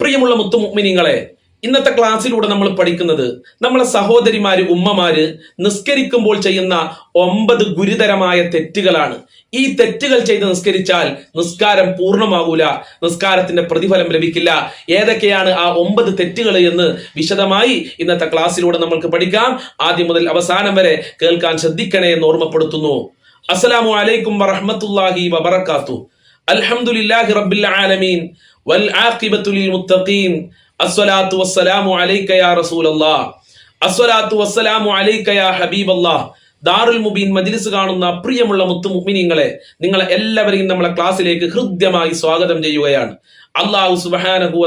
പ്രിയമുള്ള മുത്തുമുഗ്മിനിങ്ങളെ ഇന്നത്തെ ക്ലാസ്സിലൂടെ നമ്മൾ പഠിക്കുന്നത് നമ്മളെ സഹോദരിമാര് ഉമ്മമാര് നിസ്കരിക്കുമ്പോൾ ചെയ്യുന്ന ഒമ്പത് ഗുരുതരമായ തെറ്റുകളാണ്. ഈ തെറ്റുകൾ ചെയ്ത് നിസ്കരിച്ചാൽ നിസ്കാരം പൂർണമാകൂല നിസ്കാരത്തിന്റെ പ്രതിഫലം ലഭിക്കില്ല. ഏതൊക്കെയാണ് ആ ഒമ്പത് തെറ്റുകൾ എന്ന് വിശദമായി ഇന്നത്തെ ക്ലാസ്സിലൂടെ നമ്മൾക്ക് പഠിക്കാം. ആദ്യം മുതൽ അവസാനം വരെ കേൾക്കാൻ ശ്രദ്ധിക്കണേ എന്ന് ഓർമ്മപ്പെടുത്തുന്നു. അസ്സലാമു അലൈക്കും വറഹമത്തുല്ലാഹി വബറകാത്തു. അൽഹംദുലില്ലാഹി റബ്ബിൽ ആലമീൻ. വൽ ആഖിബത്തു ലിൽ മുത്തഖീൻ. അസ്സലാത്തു വസ്സലാമു അലൈക യാ റസൂലല്ലാഹ് അസ്സലാത്തു വസ്സലാമു അലൈക യാ ഹബീബല്ലാഹ് ദാറുൽ മുബീൻ മജ്ലിസ് കാണുന്ന പ്രിയമുള്ള മുത്തു മുഅ്മിനീങ്ങളെ നിങ്ങളെ എല്ലാവരെയും നമ്മളെ ക്ലാസ്സിലേക്ക് ഹൃദ്യമായി സ്വാഗതം ചെയ്യുകയാണ്. അള്ളാഹു സുബ്ഹാനഹു വ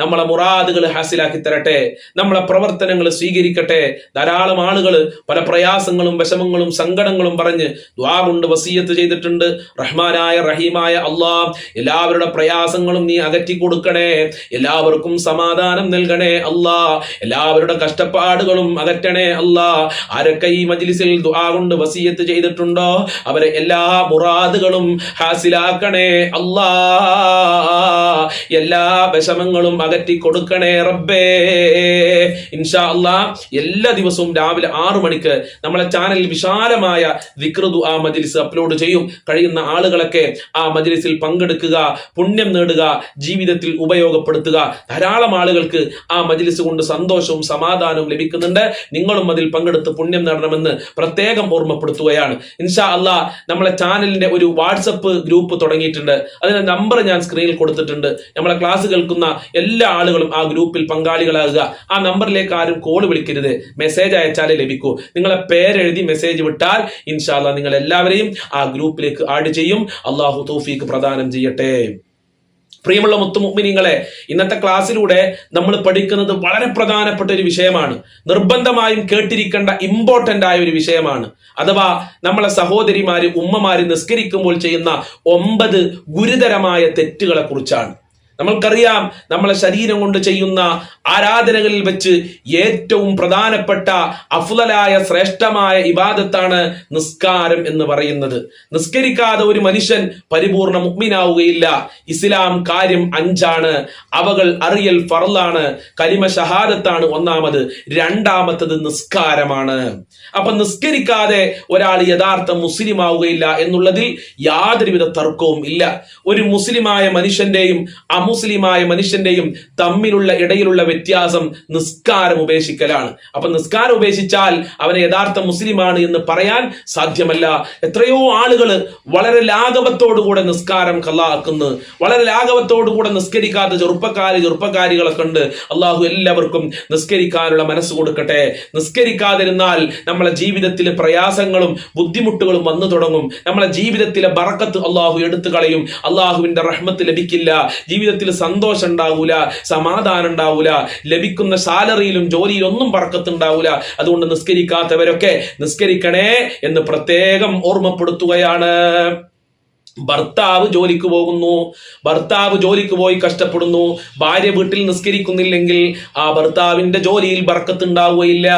നമ്മളെ മുറാദുകൾ ഹാസിലാക്കി തരട്ടെ നമ്മളെ പ്രവർത്തനങ്ങൾ സ്വീകരിക്കട്ടെ. ധാരാളം ആളുകൾ പല പ്രയാസങ്ങളും വിഷമങ്ങളും സങ്കടങ്ങളും പറഞ്ഞ് ദ്വാ കൊണ്ട് വസീയത്ത് ചെയ്തിട്ടുണ്ട്. റഹ്മാനായ റഹീമായ അള്ളാഹ് എല്ലാവരുടെ പ്രയാസങ്ങളും നീ അകറ്റി കൊടുക്കണേ. എല്ലാവർക്കും സമാധാനം നൽകണേ അല്ലാ എല്ലാവരുടെ കഷ്ടപ്പാടുകളും അകറ്റണേ അല്ലാ ആരൊക്കെ ഈ മജ്ലിസിൽ ദുആ കൊണ്ട് വസീയത്ത് ചെയ്തിട്ടുണ്ടോ? അവരെ എല്ലാ മുറാദുകളും ഹാസിലാക്കണേ അല്ലാ എല്ലാ വിഷമങ്ങളും അകറ്റി കൊടുക്കണേ റബ്ബേ. ഇൻഷാ അള്ളാ എല്ലാ ദിവസവും രാവിലെ ആറു മണിക്ക് നമ്മളെ ചാനലിൽ വിശാലമായ വിക്രതു ആ മജിലിസ് അപ്ലോഡ് ചെയ്യും. കഴിയുന്ന ആളുകളൊക്കെ ആ മജിലിസിൽ പങ്കെടുക്കുക പുണ്യം നേടുക ജീവിതത്തിൽ ഉപയോഗപ്പെടുത്തുക. ധാരാളം ആളുകൾക്ക് ആ മജിലിസ് കൊണ്ട് സന്തോഷവും സമാധാനവും ലഭിക്കുന്നുണ്ട്. നിങ്ങളും അതിൽ പങ്കെടുത്ത് പുണ്യം നേടണമെന്ന് പ്രത്യേകം ഓർമ്മപ്പെടുത്തുകയാണ്. ഇൻഷാ അള്ളാ നമ്മളെ ചാനലിന്റെ ഒരു വാട്സപ്പ് ഗ്രൂപ്പ് തുടങ്ങിയിട്ടുണ്ട്. അതിന്റെ നമ്പർ ഞാൻ സ്ക്രീനിൽ കൊടുത്തിട്ടുണ്ട്. നമ്മളെ ക്ലാസ് കേൾക്കുന്ന എല്ലാ ആളുകളും ആ ഗ്രൂപ്പിൽ പങ്കാളികളാകുക. ആ നമ്പറിലേക്ക് ആരും കോൾ വിളിക്കരുത്. മെസ്സേജ് അയച്ചാലേ ലഭിക്കൂ. നിങ്ങളെ പേരെഴുതി മെസ്സേജ് വിട്ടാൽ ഇൻഷാല്ല നിങ്ങൾ എല്ലാവരെയും ആ ഗ്രൂപ്പിലേക്ക് ആഡ് ചെയ്യും. അള്ളാഹു തോഫീക്ക് പ്രദാനം ചെയ്യട്ടെ. പ്രിയമുള്ള മുത്തുമുഗ്മിനിങ്ങളെ ഇന്നത്തെ ക്ലാസ്സിലൂടെ നമ്മൾ പഠിക്കുന്നത് വളരെ പ്രധാനപ്പെട്ട ഒരു വിഷയമാണ്. നിർബന്ധമായും കേട്ടിരിക്കേണ്ട ഇമ്പോർട്ടന്റ് ആയ ഒരു വിഷയമാണ്. അഥവാ നമ്മളെ സഹോദരിമാര് ഉമ്മമാര് നിസ്കരിക്കുമ്പോൾ ചെയ്യുന്ന ഒമ്പത് ഗുരുതരമായ തെറ്റുകളെ കുറിച്ചാണ് നമ്മൾക്കറിയാം നമ്മളെ ശരീരം കൊണ്ട് ചെയ്യുന്ന ആരാധനകളിൽ വെച്ച് ഏറ്റവും പ്രധാനപ്പെട്ട അഫുതലായ ശ്രേഷ്ഠമായ ഇബാദത്താണ് നിസ്കാരം എന്ന് പറയുന്നത്. നിസ്കരിക്കാതെ ഒരു മനുഷ്യൻ പരിപൂർണ മുഗ്മിനാവുകയില്ല. ഇസ്ലാം കാര്യം അഞ്ചാണ്. അവകൾ അറിയൽ ഫറലാണ് കലിമ ഷഹാദത്താണ് ഒന്നാമത്. രണ്ടാമത്തത് നിസ്കാരമാണ്. അപ്പൊ നിസ്കരിക്കാതെ ഒരാൾ യഥാർത്ഥ മുസ്ലിം ആവുകയില്ല എന്നുള്ളതിൽ യാതൊരുവിധ തർക്കവും ഇല്ല. ഒരു മുസ്ലിമായ മനുഷ്യന്റെയും അമുസ്ലിമായ മനുഷ്യന്റെയും തമ്മിലുള്ള ഇടയിലുള്ള വ്യത്യാസം നിസ്കാരം ഉപേക്ഷിക്കലാണ്. അപ്പൊ നിസ്കാരം ഉപേക്ഷിച്ചാൽ അവനെ യഥാർത്ഥ മുസ്ലിമാണ് എന്ന് പറയാൻ സാധ്യമല്ല. എത്രയോ ആളുകൾ വളരെ ലാഘവത്തോടുകൂടെ നിസ്കാരം കല്ലാക്കുന്നു വളരെ ലാഘവത്തോടുകൂടെ നിസ്കരിക്കാത്ത ചെറുപ്പക്കാര് ചെറുപ്പക്കാരികളൊക്കെ ഉണ്ട് അള്ളാഹു എല്ലാവർക്കും നിസ്കരിക്കാനുള്ള മനസ്സ് കൊടുക്കട്ടെ. നിസ്കരിക്കാതിരുന്നാൽ നമ്മളെ ജീവിതത്തിലെ പ്രയാസങ്ങളും ബുദ്ധിമുട്ടുകളും വന്നു തുടങ്ങും. നമ്മളെ ജീവിതത്തിലെ ബറക്കത്ത് അള്ളാഹു എടുത്തു കളയും അള്ളാഹുവിന്റെ റഹ്മത്ത് ലഭിക്കില്ല. ജീവിതത്തിൽ സന്തോഷം ഉണ്ടാവൂല സമാധാനം ഉണ്ടാവൂല ലഭിക്കുന്ന സാലറിയിലും ജോലിയിലും ഒന്നും പറക്കത്തുണ്ടാവൂല. അതുകൊണ്ട് നിസ്കരിക്കാത്തവരൊക്കെ നിസ്കരിക്കണേ എന്ന് പ്രത്യേകം ഓർമ്മപ്പെടുത്തുകയാണ്. ഭർത്താവ് ജോലിക്ക് പോകുന്നു. ഭർത്താവ് ജോലിക്ക് പോയി കഷ്ടപ്പെടുന്നു. ഭാര്യ വീട്ടിൽ നിസ്കരിക്കുന്നില്ലെങ്കിൽ ആ ഭർത്താവിന്റെ ജോലിയിൽ ബർക്കത്തുണ്ടാവുകയില്ല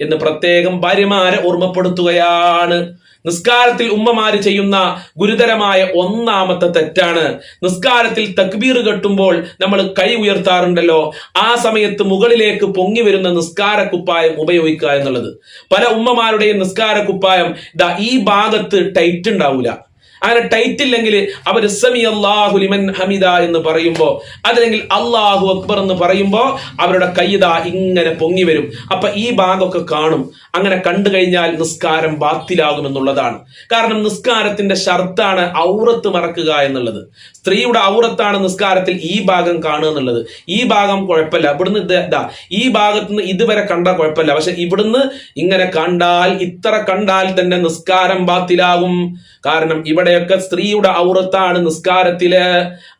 എന്ന് പ്രത്യേകം ഭാര്യമാരെ ഓർമ്മപ്പെടുത്തുകയാണ്. നിസ്കാരത്തിൽ ഉമ്മമാര് ചെയ്യുന്ന ഗുരുതരമായ ഒന്നാമത്തെ തെറ്റാണ്. നിസ്കാരത്തിൽ തക്ബീർ കെട്ടുമ്പോൾ നമ്മൾ കൈ ഉയർത്താറുണ്ടല്ലോ. ആ സമയത്ത് മുകളിലേക്ക് പൊങ്ങി വരുന്ന നിസ്കാര കുപ്പായം ഉപയോഗിക്കുക എന്നുള്ളത്. പല ഉമ്മമാരുടെയും നിസ്കാര കുപ്പായം ഈ ഭാഗത്ത് ടൈറ്റ് ഉണ്ടാവില്ല അങ്ങനെ ടൈറ്റ് ഇല്ലെങ്കിൽ അവർ സമി അള്ളാഹു ലിമൻ ഹമിദ എന്ന് പറയുമ്പോൾ അതല്ലെങ്കിൽ അള്ളാഹു അക്ബർ എന്ന് പറയുമ്പോൾ അവരുടെ കൈത ഇങ്ങനെ പൊങ്ങി വരും. അപ്പൊ ഈ ഭാഗമൊക്കെ കാണും. അങ്ങനെ കണ്ടു കഴിഞ്ഞാൽ നിസ്കാരം ബാത്തിലാകുമെന്നുള്ളതാണ് കാരണം നിസ്കാരത്തിന്റെ ഷർത്താണ് ഔറത്ത് മറക്കുക എന്നുള്ളത്. സ്ത്രീയുടെ ഔറത്താണ് നിസ്കാരത്തിൽ ഈ ഭാഗം കാണുക എന്നുള്ളത്. ഈ ഭാഗം കുഴപ്പമില്ല. ഇവിടുന്ന് ഇത് ഈ ഭാഗത്ത് നിന്ന് ഇതുവരെ കണ്ടാൽ കുഴപ്പമില്ല. പക്ഷെ ഇവിടുന്ന് ഇങ്ങനെ കണ്ടാൽ ഇത്ര കണ്ടാൽ തന്നെ നിസ്കാരം ബാത്തിലാകും. കാരണം ഇവിടെയൊക്കെ സ്ത്രീയുടെ ഔറത്താണ് നിസ്കാരത്തിൽ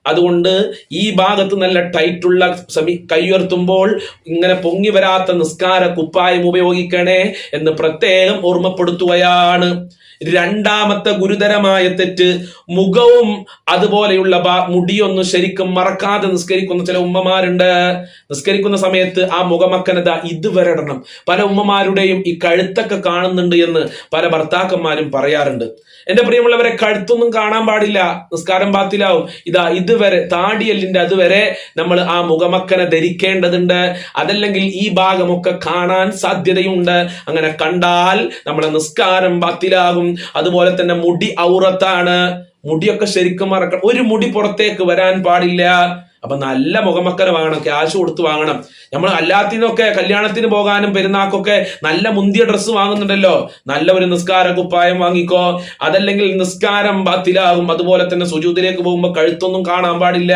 അതുകൊണ്ട് ഈ ഭാഗത്ത് നല്ല ടൈറ്റുള്ള സമി കൈയുയർത്തുമ്പോൾ ഇങ്ങനെ പൊങ്ങി വരാത്ത നിസ്കാര കുപ്പായം ഉപയോഗിക്കണേ എന്ന് പ്രത്യേകം ഓർമ്മപ്പെടുത്തുകയാണ്. രണ്ടാമത്തെ ഗുരുതരമായ തെറ്റ് മുഖവും അതുപോലെയുള്ള മുടിയൊന്നും ശരിക്കും മറക്കാതെ നിസ്കരിക്കുന്ന ചില ഉമ്മമാരുണ്ട്. നിസ്കരിക്കുന്ന സമയത്ത് ആ മുഖമക്കനത ഇത് വരടണം. പല ഉമ്മമാരുടെയും ഈ കഴുത്തൊക്കെ കാണുന്നുണ്ട് എന്ന് പല ഭർത്താക്കന്മാരും പറയാറുണ്ട്. എന്റെ പ്രിയമുള്ളവരെ കഴുത്തൊന്നും കാണാൻ പാടില്ല. നിസ്കാരം പാത്തിലാവും ഇതാ ഇത് അതുവരെ താടിയല്ലിന്റെ അതുവരെ നമ്മൾ ആ മുഖമക്കനെ ധരിക്കേണ്ടതുണ്ട്. അതല്ലെങ്കിൽ ഈ ഭാഗമൊക്കെ കാണാൻ സാധ്യതയുണ്ട്. അങ്ങനെ കണ്ടാൽ നമ്മുടെ നിസ്കാരം ബാത്തിലാകും. അതുപോലെ തന്നെ മുടി ഔറത്താണ്. മുടിയൊക്കെ ശരിക്കും മറക്കണം. ഒരു മുടി പുറത്തേക്ക് വരാൻ പാടില്ല. അപ്പൊ നല്ല മുഖമക്കര വാങ്ങണം ക്യാഷ് കൊടുത്ത് വാങ്ങണം. നമ്മൾ അല്ലാത്തിനൊക്കെ കല്യാണത്തിന് പോകാനും പെരുന്നാക്കൊക്കെ നല്ല മുന്തിയ ഡ്രസ്സ് വാങ്ങുന്നുണ്ടല്ലോ. നല്ല ഒരു നിസ്കാര കുപ്പായം വാങ്ങിക്കോ. അതല്ലെങ്കിൽ നിസ്കാരം ബാത്തിലാകും. അതുപോലെ തന്നെ സുജൂതിലേക്ക് പോകുമ്പോൾ കഴുത്തൊന്നും കാണാൻ പാടില്ല.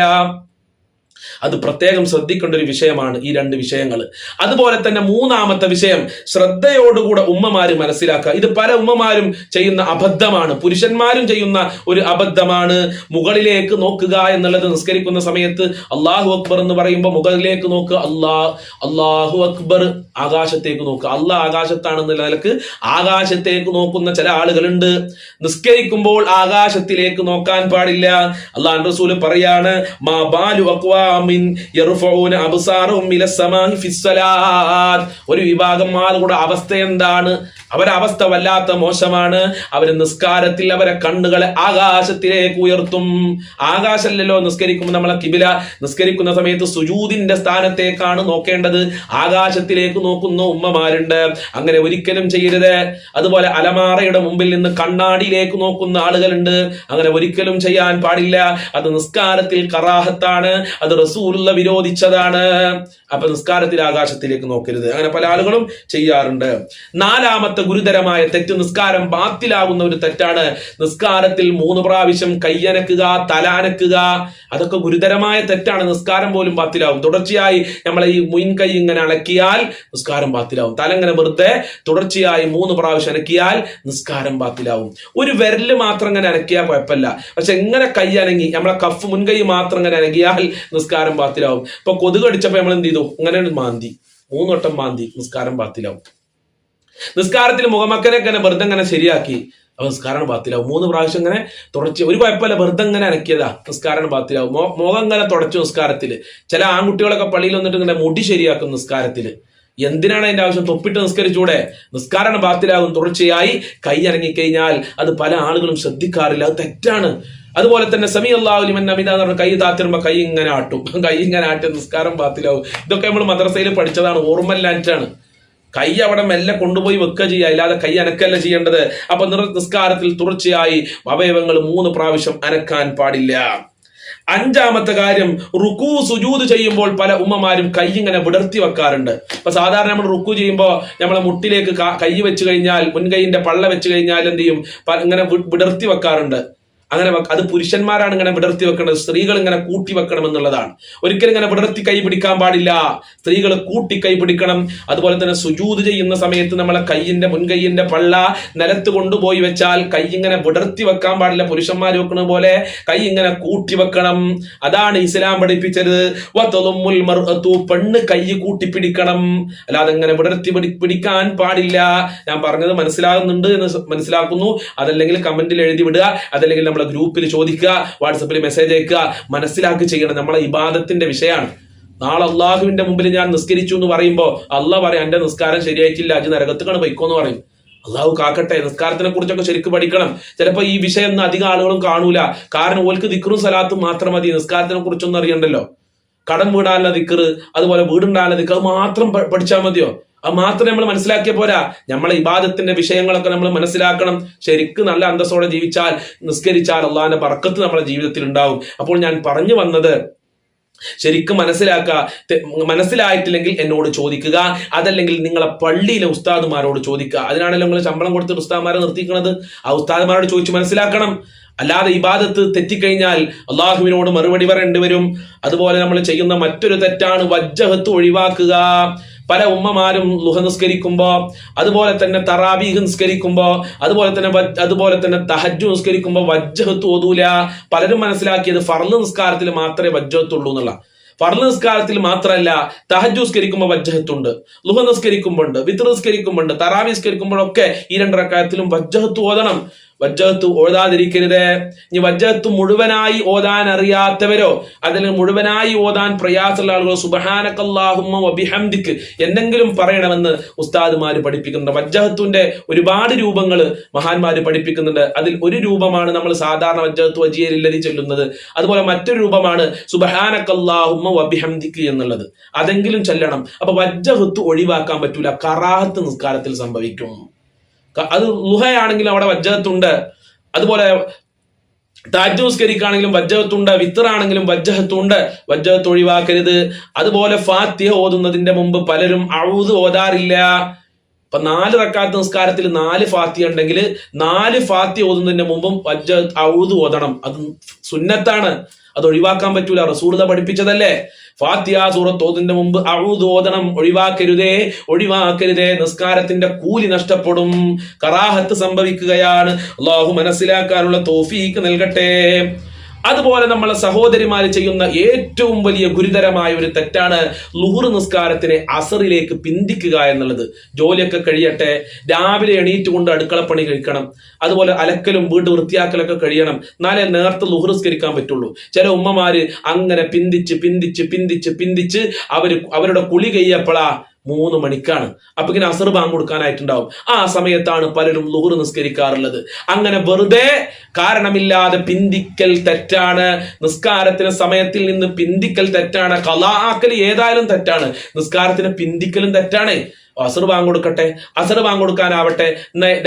അത് പ്രത്യേകം ശ്രദ്ധിക്കേണ്ട ഒരു വിഷയമാണ് ഈ രണ്ട് വിഷയങ്ങൾ. അതുപോലെ തന്നെ മൂന്നാമത്തെ വിഷയം ശ്രദ്ധയോടുകൂടെ ഉമ്മമാര് മനസ്സിലാക്കുക. ഇത് പല ഉമ്മമാരും ചെയ്യുന്ന അബദ്ധമാണ്. പുരുഷന്മാരും ചെയ്യുന്ന ഒരു അബദ്ധമാണ്. മുകളിലേക്ക് നോക്കുക എന്നുള്ളത് നിസ്കരിക്കുന്ന സമയത്ത് അള്ളാഹു അക്ബർ എന്ന് പറയുമ്പോൾ മുകളിലേക്ക് നോക്കുക അള്ളാ അള്ളാഹു അക്ബർ ആകാശത്തേക്ക് നോക്കുക അള്ളാഹ് ആകാശത്താണെന്നുള്ള നിലയ്ക്ക് ആകാശത്തേക്ക് നോക്കുന്ന ചില ആളുകളുണ്ട്. നിസ്കരിക്കുമ്പോൾ ആകാശത്തിലേക്ക് നോക്കാൻ പാടില്ല. അള്ളാഹ് റസൂൽ പറയാണ് മാ ബാലു അക്വാമിൻ ഒരു വിഭാഗം ആളുകളുടെ അവസ്ഥ എന്താണ്? അവരുടെ അവസ്ഥ വല്ലാത്ത മോശമാണ്. അവർ നിസ്കാരത്തിൽ അവരെ കണ്ണുകളെ ആകാശത്തിലേക്ക് ഉയർത്തും. ആകാശമല്ലല്ലോ നിസ്കരിക്കുമ്പോൾ നമ്മളെ കിബില നിസ്കരിക്കുന്ന സമയത്ത് സുജൂതിന്റെ സ്ഥാനത്തേക്കാണ് നോക്കേണ്ടത്. ആകാശത്തിലേക്ക് നോക്കുന്ന ഉമ്മമാരുണ്ട്. അങ്ങനെ ഒരിക്കലും ചെയ്യരുത്. അതുപോലെ അലമാറയുടെ മുമ്പിൽ നിന്ന് കണ്ണാടിയിലേക്ക് നോക്കുന്ന ആളുകളുണ്ട്. അങ്ങനെ ഒരിക്കലും ചെയ്യാൻ പാടില്ല. അത് നിസ്കാരത്തിൽ കറാഹത്താണ്. അത് റസൂലുള്ള വിരോധിച്ചതാണ്. അപ്പൊ നിസ്കാരത്തിൽ ആകാശത്തിലേക്ക് നോക്കരുത്. അങ്ങനെ പല ആളുകളും ചെയ്യാറുണ്ട്. നാലാമത്തെ ഗുരുതരമായ തെറ്റ് നിസ്കാരം ബാത്തിലാകുന്ന ഒരു തെറ്റാണ്. നിസ്കാരത്തിൽ മൂന്ന് പ്രാവശ്യം കയ്യനക്കുക തലാനക്കുക അതൊക്കെ ഗുരുതരമായ തെറ്റാണ്. നിസ്കാരം പോലും ബാത്തിലാവും. തുടർച്ചയായി നമ്മളെ ഈ മുൻ കൈ ഇങ്ങനെ അളക്കിയാൽ നിസ്കാരം ബാത്തിലാവും. തല ഇങ്ങനെ വെറുതെ തുടർച്ചയായി മൂന്ന് പ്രാവശ്യം അനക്കിയാൽ നിസ്കാരം ബാത്തിലാവും. ഒരു വിരൽ മാത്രം ഇങ്ങനെ അനക്കിയാൽ കുഴപ്പമില്ല. പക്ഷെ എങ്ങനെ കൈ അനങ്ങി നമ്മളെ കഫ് മുൻകൈ മാത്രം ഇങ്ങനെ അനങ്ങിയാൽ നിസ്കാരം ബാത്തിലാവും. ഇപ്പൊ കൊതുക് അടിച്ചപ്പോ നമ്മൾ എന്ത് ചെയ്തു? അങ്ങനെ മാന്തി മൂന്നോട്ടം മാന്തി നിസ്കാരം ബാത്തിലാവും. നിസ്കാരത്തിൽ മുഖമക്കനെ ഇങ്ങനെ വെറുതെ ഇങ്ങനെ ശരിയാക്കി. അപ്പൊ നിസ്കാരം ബാത്തിലാവും. മൂന്ന് പ്രാവശ്യം ഇങ്ങനെ തുടച്ച് ഒരു കുഴപ്പമില്ല വെറുതെ ഇങ്ങനെ അനക്കിയതാ. നിസ്കാരം ബാത്തിലാവും. മോ മുഖം ഇങ്ങനെ തുടച്ചു നിസ്കാരത്തിൽ ചില ആൺകുട്ടികളൊക്കെ പള്ളിയിൽ വന്നിട്ട് ഇങ്ങനെ മുടി ശരിയാക്കും നിസ്കാരത്തിൽ. എന്തിനാണ് അതിന്റെ ആവശ്യം? തൊപ്പിട്ട് നിസ്കരിച്ചൂടെ? നിസ്കാരണ ബാത്തിലാകും തുടർച്ചയായി കൈ ഇറങ്ങിക്കഴിഞ്ഞാൽ അത് പല ആളുകളും ശ്രദ്ധിക്കാറില്ല. അത് തെറ്റാണ്. അതുപോലെ തന്നെ സമി അള്ളാഹുലിമൻ നബിത എന്ന് പറഞ്ഞ കൈ താത്തിരുമ്പോ കൈ ഇങ്ങനെ ആട്ടും. കൈ ഇങ്ങനെ ആട്ടി നിസ്കാരം ബാത്തിലാവും. ഇതൊക്കെ നമ്മൾ മദ്രസയിൽ പഠിച്ചതാണ്. ഓർമ്മല്ലാറ്റാണ് കൈ അവിടെ മെല്ലെ കൊണ്ടുപോയി വെക്കുക ചെയ്യുക. അല്ലാതെ കൈ അനക്കല്ല ചെയ്യേണ്ടത്. അപ്പൊ നിസ്കാരത്തിൽ തുടർച്ചയായി അവയവങ്ങൾ മൂന്ന് പ്രാവശ്യം അനക്കാൻ പാടില്ല. അഞ്ചാമത്തെ കാര്യം റുക്കു സുജൂത് ചെയ്യുമ്പോൾ പല ഉമ്മമാരും കൈ ഇങ്ങനെ വിടർത്തി വെക്കാറുണ്ട്. ഇപ്പൊ സാധാരണ നമ്മൾ റുക്കു ചെയ്യുമ്പോൾ നമ്മളെ മുട്ടിലേക്ക് കൈ വെച്ച് കഴിഞ്ഞാൽ മുൻകൈയിന്റെ പള്ള വെച്ച് കഴിഞ്ഞാൽ എന്ത് ചെയ്യും? ഇങ്ങനെ വിടർത്തി വെക്കാറുണ്ട്. അങ്ങനെ അത് പുരുഷന്മാരാണ് ഇങ്ങനെ വിടർത്തി വെക്കേണ്ടത്. സ്ത്രീകൾ ഇങ്ങനെ കൂട്ടി വെക്കണം എന്നുള്ളതാണ്. ഒരിക്കലും ഇങ്ങനെ വിടർത്തി കൈ പിടിക്കാൻ പാടില്ല. സ്ത്രീകൾ കൂട്ടി കൈ പിടിക്കണം. അതുപോലെ തന്നെ സുജൂത് ചെയ്യുന്ന സമയത്ത് നമ്മളെ കൈയിന്റെ മുൻകൈയിന്റെ പള്ള നിലത്ത് കൊണ്ടുപോയി വെച്ചാൽ കൈ ഇങ്ങനെ വിടർത്തി വെക്കാൻ പാടില്ല. പുരുഷന്മാർ വെക്കുന്ന പോലെ കൈ ഇങ്ങനെ കൂട്ടി വെക്കണം. അതാണ് ഇസ്ലാം പഠിപ്പിച്ചത്. പെണ്ണ് കൈ കൂട്ടി പിടിക്കണം. അല്ലാതെ ഇങ്ങനെ വിടർത്തി പിടിക്കാൻ പാടില്ല. ഞാൻ പറഞ്ഞത് മനസ്സിലാകുന്നുണ്ട് എന്ന് മനസ്സിലാക്കുന്നു. അതല്ലെങ്കിൽ കമന്റിൽ എഴുതി വിടുക. അതല്ലെങ്കിൽ നമ്മളെ ഗ്രൂപ്പിൽ ചോദിക്കുക വാട്സപ്പിൽ മെസ്സേജ് അയക്കുക മനസ്സിലാക്കി ചെയ്യണം നമ്മളെ ഇബാദത്തിന്റെ വിഷയമാണ്. നാളെ അള്ളാഹുവിന്റെ മുമ്പിൽ ഞാൻ നിസ്കരിച്ചു എന്ന് പറയുമ്പോൾ അള്ളാഹ് പറയാം എന്റെ നിസ്കാരം ശരിയായിട്ടില്ല അജ് പോയിക്കോ പൊയ്ക്കോന്ന് പറയും. അള്ളാഹു കാക്കട്ടെ നിസ്കാരത്തിനെ കുറിച്ചൊക്കെ ശരിക്കും പഠിക്കണം. ചിലപ്പോൾ ഈ വിഷയം ഒന്നും അധികം ആളുകളും കാണൂല. കാരണം ഓൽക്ക് ദിക്റും സലാത്തും മാത്രം മതി നിസ്കാരത്തിനെ കുറിച്ചൊന്നും അറിയണ്ടല്ലോ. കടം വീടാനുള്ള ദിക്കറ് അതുപോലെ ദിക്കറ് അത് മാത്രം പഠിച്ചാൽ മതിയോ? അത് മാത്രം നമ്മൾ മനസ്സിലാക്കിയ പോരാ. നമ്മളെ ഇബാദത്തിന്റെ വിഷയങ്ങളൊക്കെ നമ്മൾ മനസ്സിലാക്കണം. ശരിക്കും നല്ല അന്തസ്സോടെ ജീവിച്ചാൽ നിസ്കരിച്ചാൽ അള്ളാഹിന്റെ പറക്കത്ത് നമ്മുടെ ജീവിതത്തിൽ ഉണ്ടാവും. അപ്പോൾ ഞാൻ പറഞ്ഞു വന്നത് ശരിക്കും മനസ്സിലാക്കുക മനസ്സിലായിട്ടില്ലെങ്കിൽ എന്നോട് ചോദിക്കുക. അതല്ലെങ്കിൽ നിങ്ങളെ പള്ളിയിലെ ഉസ്താദുമാരോട് ചോദിക്കുക. അതിനാണല്ലോ നിങ്ങൾ ശമ്പളം കൊടുത്ത് ഉസ്താദ്മാരെ നിർത്തിക്കുന്നത് ആ ഉസ്താദ്മാരോട് ചോദിച്ച് മനസ്സിലാക്കണം. അല്ലാതെ ഇബാദത്ത് തെറ്റിക്കഴിഞ്ഞാൽ അള്ളാഹുവിനോട് മറുപടി പറയേണ്ടി വരും. അതുപോലെ നമ്മൾ ചെയ്യുന്ന മറ്റൊരു തെറ്റാണ് വജ്ജഹത്ത് ഒഴിവാക്കുക. പല ഉമ്മമാരും ലുഹ നിസ്കരിക്കുമ്പോ അതുപോലെ തന്നെ തറാബീഹ് നിസ്കരിക്കുമ്പോ അതുപോലെ തന്നെ അതുപോലെ തന്നെ തഹജു നിസ്കരിക്കുമ്പോ വജ്ജഹത്ത് ഓതൂല പലരും മനസ്സിലാക്കിയത് ഫർന്ന് നിസ്കാരത്തിൽ മാത്രമേ വജ്ജഹത്തുള്ളൂ എന്നുള്ള. ഫർൾ നിസ്കാരത്തിൽ മാത്രമല്ല തഹജു നിസ്കരിക്കുമ്പോൾ വജ്ജഹത്തുണ്ട് ലുഹ നിസ്കരിക്കുമ്പോണ്ട് വിത്ര നിസ്കരിക്കുമ്പോണ്ട് തറാവി നിസ്കരിക്കുമ്പോഴൊക്കെ ഈ രണ്ട് റക്കായത്തിലും വജ്ജഹത്ത് ഓതണം. വജ്ജഹത്ത് ഓതാതിരിക്കരുത്. ഇനി വജ്ജഹത്ത് മുഴുവനായി ഓതാൻ അറിയാത്തവരോ? അതിൽ മുഴുവനായി ഓതാൻ പ്രയാസമുള്ള ആളുകളോ സുബഹാനക്കല്ലാഹുമ്മ എന്തെങ്കിലും പറയണമെന്ന് ഉസ്താദ്മാർ പഠിപ്പിക്കുന്നുണ്ട്. വജ്ജഹത്തിന്റെ ഒരുപാട് രൂപങ്ങൾ മഹാന്മാര് പഠിപ്പിക്കുന്നുണ്ട്. അതിൽ ഒരു രൂപമാണ് നമ്മൾ സാധാരണ വജ്ജഹത്ത് വജിയലില്ലതി ചൊല്ലുന്നത്. അതുപോലെ മറ്റൊരു രൂപമാണ് സുബഹാനക്കല്ലാഹുമ്മ വബിഹംദിക്ക് എന്നുള്ളത്. അതെങ്കിലും ചൊല്ലണം. അപ്പൊ വജ്ജഹത്ത് ഒഴിവാക്കാൻ പറ്റൂല. കറാഹത്ത് നിസ്കാരത്തിൽ സംഭവിക്കും. അത് ലുഹയാണെങ്കിലും അവിടെ വജ്ജഹത്തുണ്ട്. അതുപോലെ താജ് നിസ്കരിക്കുകയാണെങ്കിലും വജ്ജഹത്തുണ്ട് വിത്തറാണെങ്കിലും വജ്ജഹത്തുണ്ട്. വജ്ജഹത്ത് ഒഴിവാക്കരുത്. അതുപോലെ ഫാത്തിഹ ഓതുന്നതിന്റെ മുമ്പ് പലരും അഴുത് ഓതാറില്ല. ഇപ്പൊ നാല് റക്കാത്ത് നിസ്കാരത്തിൽ നാല് ഫാത്തി ഉണ്ടെങ്കിൽ നാല് ഫാത്തി ഓതുന്നതിന്റെ മുമ്പും വജ്ജ അഴുത് ഓതണം. അത് സുന്നത്താണ്. അത് ഒഴിവാക്കാൻ പറ്റൂല. റസൂർത പഠിപ്പിച്ചതല്ലേ? ഫാത്തിഹ സൂറത്ത് ഓതുന്നതിന്റെ മുമ്പ് ഓതണം ഒഴിവാക്കരുതേ ഒഴിവാക്കരുതേ നിസ്കാരത്തിന്റെ കൂലി നഷ്ടപ്പെടും കറാഹത്ത് സംഭവിക്കുകയാണ്. അള്ളാഹു മനസ്സിലാക്കാനുള്ള തോഫീക്ക് നൽകട്ടെ. അതുപോലെ നമ്മളെ സഹോദരിമാർ ചെയ്യുന്ന ഏറ്റവും വലിയ ഗുരുതരമായ ഒരു തെറ്റാണ് ലുഹുർ നിസ്കാരത്തിനെ അസറിലേക്ക് പിന്തിക്കുക എന്നുള്ളത്. ജോലിയൊക്കെ കഴിയട്ടെ രാവിലെ എണീറ്റ് കൊണ്ട് അടുക്കളപ്പണി കഴിക്കണം അതുപോലെ അലക്കലും വീട് വൃത്തിയാക്കലൊക്കെ കഴിയണം എന്നാലേ നേരത്തെ ലുഹുർ നിസ്കരിക്കാൻ പറ്റുള്ളൂ. ചില ഉമ്മമാര് അങ്ങനെ പിന്തിച്ച് പിന്തിച്ച് പിന്തിച്ച് പിന്തിച്ച് അവർ അവരുടെ കുളി കഴിയപ്പോഴാ മൂന്ന് മണിക്കാണ്. അപ്പൊ ഇങ്ങനെ അസർ ബാങ്ക് കൊടുക്കാനായിട്ടുണ്ടാവും. ആ സമയത്താണ് പലരും ലുഹുർ നിസ്കരിക്കാറുള്ളത്. അങ്ങനെ വെറുതെ കാരണമില്ലാതെ പിന്തിക്കൽ തെറ്റാണ്. നിസ്കാരത്തിന് സമയത്തിൽ നിന്ന് പിന്തിക്കൽ തെറ്റാണ്. കലാക്കൽ ഏതായാലും തെറ്റാണ്. നിസ്കാരത്തിന് പിന്തിക്കലും തെറ്റാണ്. അസർ ബാങ്ക് കൊടുക്കട്ടെ അസർ ബാങ്ക് കൊടുക്കാനാവട്ടെ.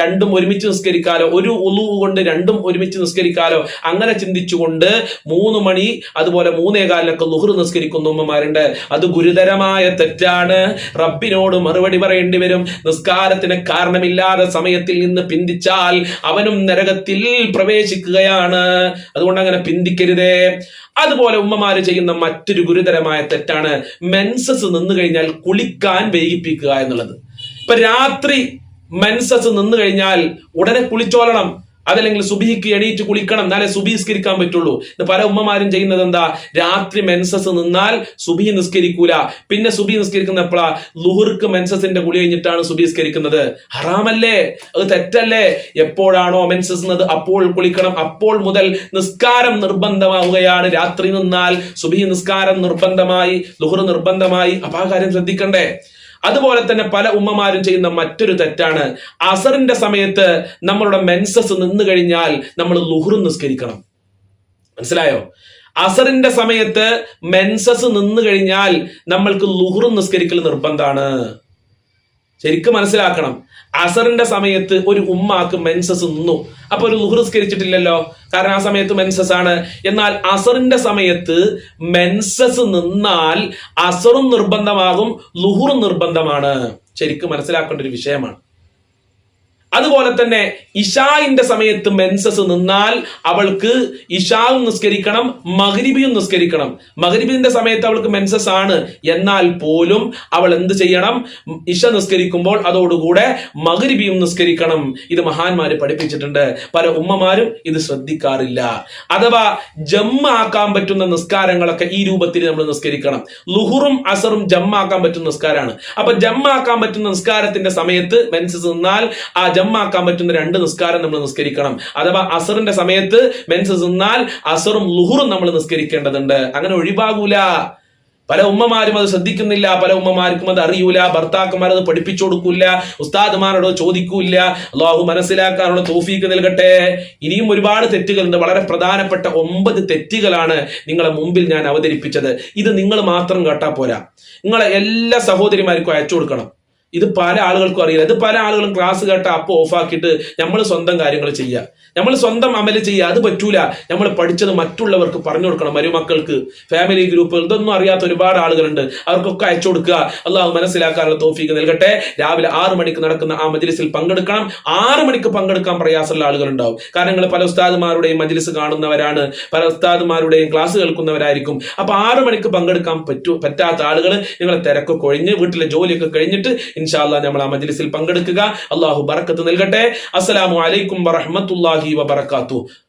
രണ്ടും ഒരുമിച്ച് നിസ്കരിക്കാലോ ഒരു ഉളു കൊണ്ട് രണ്ടും ഒരുമിച്ച് നിസ്കരിക്കാലോ. അങ്ങനെ ചിന്തിച്ചുകൊണ്ട് മൂന്ന് മണി അതുപോലെ മൂന്നേകാലിലൊക്കെ ലുഹർ നിസ്കരിക്കുന്ന ഉമ്മമാരുണ്ട്. അത് ഗുരുതരമായ തെറ്റാണ്. റബ്ബിനോട് മറുപടി പറയേണ്ടി വരും. നിസ്കാരത്തിന് കാരണമില്ലാതെ സമയത്തിൽ നിന്ന് പിന്തിച്ചാൽ അവനും നരകത്തിൽ പ്രവേശിക്കുകയാണ്. അതുകൊണ്ട് അങ്ങനെ പിന്തിക്കരുതേ. അതുപോലെ ഉമ്മമാര് ചെയ്യുന്ന മറ്റൊരു ഗുരുതരമായ തെറ്റാണ് മെൻസസ് നിന്നു കഴിഞ്ഞാൽ കുളിക്കാൻ വൈകിപ്പിക്കുക എന്നുള്ളത്. ഇപ്പൊ രാത്രി മെൻസസ് നിന്നു കഴിഞ്ഞാൽ ഉടനെ കുളിച്ചോളണം. അതല്ലെങ്കിൽ സുബിക്ക് എണീറ്റ് കുളിക്കണം എന്നാലേ സുബി നിസ്കരിക്കാൻ പറ്റുള്ളൂ. ഇത് പല ഉമ്മമാരും ചെയ്യുന്നത് എന്താ രാത്രി മെൻസസ് നിന്നാൽ സുബി നിസ്കരിക്കൂല. പിന്നെ സുബി നിസ്കരിക്കുന്ന എപ്പോഴാ ലുഹുർക്ക് മെൻസസിന്റെ കുളി കഴിഞ്ഞിട്ടാണ് സുബി നിസ്കരിക്കുന്നത്. ഹറാമല്ലേ? അത് തെറ്റല്ലേ? എപ്പോഴാണോ മെൻസസ് എന്നത് അപ്പോൾ കുളിക്കണം. അപ്പോൾ മുതൽ നിസ്കാരം നിർബന്ധമാവുകയാണ്. രാത്രി നിന്നാൽ സുബി നിസ്കാരം നിർബന്ധമായി ലുഹുർ നിർബന്ധമായി. അപ്പൊ ആ കാര്യം ശ്രദ്ധിക്കണ്ടേ. അതുപോലെ തന്നെ പല ഉമ്മമാരും ചെയ്യുന്ന മറ്റൊരു തെറ്റാണ്. അസറിന്റെ സമയത്ത് നമ്മളുടെ മെൻസസ് നിന്ന് കഴിഞ്ഞാൽ നമ്മൾ ലുഹുറും നിസ്കരിക്കണം. മനസ്സിലായോ? അസറിന്റെ സമയത്ത് മെൻസസ് നിന്ന് കഴിഞ്ഞാൽ നമ്മൾക്ക് ലുഹുറും നിസ്കരിക്കൽ നിർബന്ധമാണ് ശരിക്കും മനസ്സിലാക്കണം. അസറിന്റെ സമയത്ത് ഒരു ഉമ്മാക്ക് മെൻസസ് നിന്നു. അപ്പൊ ഒരു ലുഹൃസ്കരിച്ചിട്ടില്ലല്ലോ കാരണം ആ സമയത്ത് മെൻസസ് ആണ്. എന്നാൽ അസറിന്റെ സമയത്ത് മെൻസസ് നിന്നാൽ അസറും നിർബന്ധമാകും ലുഹുറും നിർബന്ധമാണ്. ശരിക്കും മനസ്സിലാക്കേണ്ട ഒരു വിഷയമാണ്. അതുപോലെ തന്നെ ഇഷായിന്റെ സമയത്ത് മെൻസസ് നിന്നാൽ അവൾക്ക് ഇഷാവും നിസ്കരിക്കണം മകരിബിയും നിസ്കരിക്കണം. മകരിബിന്റെ സമയത്ത് അവൾക്ക് മെൻസസ് ആണ്. എന്നാൽ പോലും അവൾ എന്ത് ചെയ്യണം? ഇഷ നിസ്കരിക്കുമ്പോൾ അതോടുകൂടെ മകരിബിയും നിസ്കരിക്കണം. ഇത് മഹാന്മാര് പഠിപ്പിച്ചിട്ടുണ്ട്. പല ഉമ്മമാരും ഇത് ശ്രദ്ധിക്കാറില്ല. അഥവാ ജമ്മാക്കാൻ പറ്റുന്ന നിസ്കാരങ്ങളൊക്കെ ഈ രൂപത്തിൽ നമ്മൾ നിസ്കരിക്കണം. ലുഹുറും അസറും ജമ്മാക്കാൻ പറ്റുന്ന നിസ്കാരമാണ്. അപ്പൊ ജമ്മാക്കാൻ പറ്റുന്ന നിസ്കാരത്തിന്റെ സമയത്ത് മെൻസസ് നിന്നാൽ ആ ജമ്മാക്കാൻ പറ്റുന്ന രണ്ട് നിസ്കാരം നമ്മൾ നിസ്കരിക്കണം. അഥവാ അസറിന്റെ സമയത്ത് മെൻസസ് നിന്നാൽ അസറും ലുഹുറും നമ്മൾ നിസ്കരിക്കേണ്ടതുണ്ട്. അങ്ങനെ ഒഴിവാകൂല. പല ഉമ്മമാരും അത് ശ്രദ്ധിക്കുന്നില്ല. പല ഉമ്മമാർക്കും അത് അറിയൂല. ഭർത്താക്കന്മാർ അത് പഠിപ്പിച്ചു കൊടുക്കൂല. ഉസ്താദുമാരോട് ചോദിക്കൂല. അള്ളാഹു മനസ്സിലാക്കാനുള്ള തോഫീക്ക് നൽകട്ടെ. ഇനിയും ഒരുപാട് തെറ്റുകളുണ്ട്. വളരെ പ്രധാനപ്പെട്ട ഒമ്പത് തെറ്റുകളാണ് നിങ്ങളെ മുമ്പിൽ ഞാൻ അവതരിപ്പിച്ചത്. ഇത് നിങ്ങൾ മാത്രം കേട്ടാ പോരാ. നിങ്ങളെ എല്ലാ സഹോദരിമാർക്കും അയച്ചു കൊടുക്കണം. ഇത് പല ആളുകൾക്കും അറിയില്ല. ഇത് പല ആളുകളും ക്ലാസ് കേട്ട അപ്പ് ഓഫാക്കിയിട്ട് നമ്മൾ സ്വന്തം കാര്യങ്ങൾ ചെയ്യുക. നമ്മൾ സ്വന്തം അമൽ ചെയ്യുക. അത് പറ്റൂല. നമ്മൾ പഠിച്ചത് മറ്റുള്ളവർക്ക് പറഞ്ഞു കൊടുക്കണം. മരുമക്കൾക്ക് ഫാമിലി ഗ്രൂപ്പ് ഇതൊന്നും അറിയാത്ത ഒരുപാട് ആളുകളുണ്ട്. അവർക്കൊക്കെ അയച്ചു കൊടുക്കുക. അള്ളാഹു മനസ്സിലാക്കാനുള്ള തോഫീക്ക് നൽകട്ടെ. രാവിലെ ആറ് മണിക്ക് നടക്കുന്ന ആ മജ്ലിസിൽ പങ്കെടുക്കണം. ആറ് മണിക്ക് പങ്കെടുക്കാൻ പ്രയാസമുള്ള ആളുകളുണ്ടാവും. കാരണം നിങ്ങൾ പല ഉസ്താദുമാരുടെയും മജ്ലിസ് കാണുന്നവരാണ്. പല ഉസ്താദുമാരുടെയും ക്ലാസ് കേൾക്കുന്നവരായിരിക്കും. അപ്പൊ ആറ് മണിക്ക് പങ്കെടുക്കാൻ പറ്റൂ പറ്റാത്ത ആളുകൾ നിങ്ങളെ തിരക്കൊക്കെ ഒഴിഞ്ഞ് വീട്ടിലെ ജോലിയൊക്കെ കഴിഞ്ഞിട്ട് ഇൻഷാല്ല നമ്മൾ ആ മജ്ലിസിൽ പങ്കെടുക്കുക. അള്ളാഹു ബറക്കത്ത് നൽകട്ടെ. അസ്സലാമു അലൈക്കും വറഹ്മത്തുള്ളാഹി വബറകാതുഹു